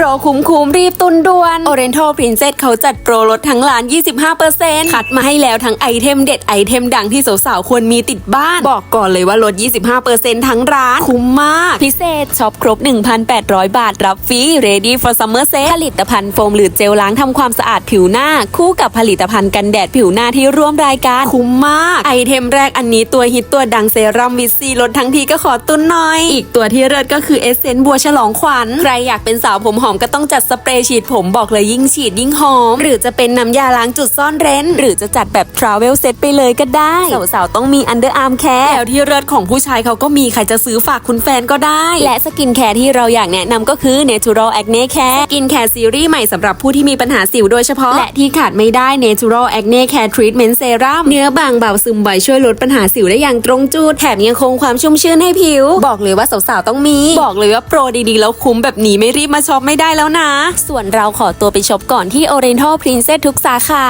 โปรคุ้มคุ้มรีบตุนด่วน Oriental Princess เขาจัดโปรลดทั้งร้าน 25%คัดมาให้แล้วทั้งไอเทมเด็ดไอเทมดังที่สาวๆควรมีติดบ้าน บอกก่อนเลยว่าลด 25%ทั้งร้าน คุ้มมาก พิเศษช็อปครบ 1,800 บาท รับฟรี Ready for Summer Set ผลิตภัณฑ์โฟมหรือเจลล้างทำความสะอาดผิวหน้า คู่กับผลิตภัณฑ์กันแดดผิวหน้าที่ร่วมรายการ คุ้มมาก ไอเทมแรกอันนี้ตัวฮิตตัวดังเซรั่มวิตซีลดทั้งทีก็ขอตุนหน่อย อีกตัวที่เลิศก็คือเอเซนต์บัวฉลองขวัญใครอยากเป็นสาวผมหอมก็ต้องจัดสเปรย์ฉีดผมบอกเลยยิ่งฉีดยิ่งหอม หรือจะเป็นน้ำยาล้างจุดซ่อนเร้น หรือจะจัดแบบทราเวลเซตไปเลยก็ได้ สาวๆ ต้องมีอันเดอร์อาร์มแคร์แล้วที่เลิศของผู้ชายเขาก็มีใครจะซื้อฝากคุณแฟนก็ได้ และสกินแคร์ที่เราอยากแนะนำก็คือ Natural Acne Care สกินแคร์ซีรีส์ใหม่สำหรับผู้ที่มีปัญหาสิวโดยเฉพาะ และที่ขาดไม่ได้ Natural Acne Care Treatment Serum เนื้อบางเบาซึมไวช่วยลดปัญหาสิวได้อย่างตรงจุดแถมยังคงความชุ่มชื้นให้ผิว บอกเลยว่าสาวๆต้องมี บอกเลยว่าโปรดีๆแล้วคุ้มแบบนี้ไม่รีบมาช็อปไม่ได้แล้วนะ ส่วนเราขอตัวไปช็อปก่อนที่ Oriental Princess ทุกสาขา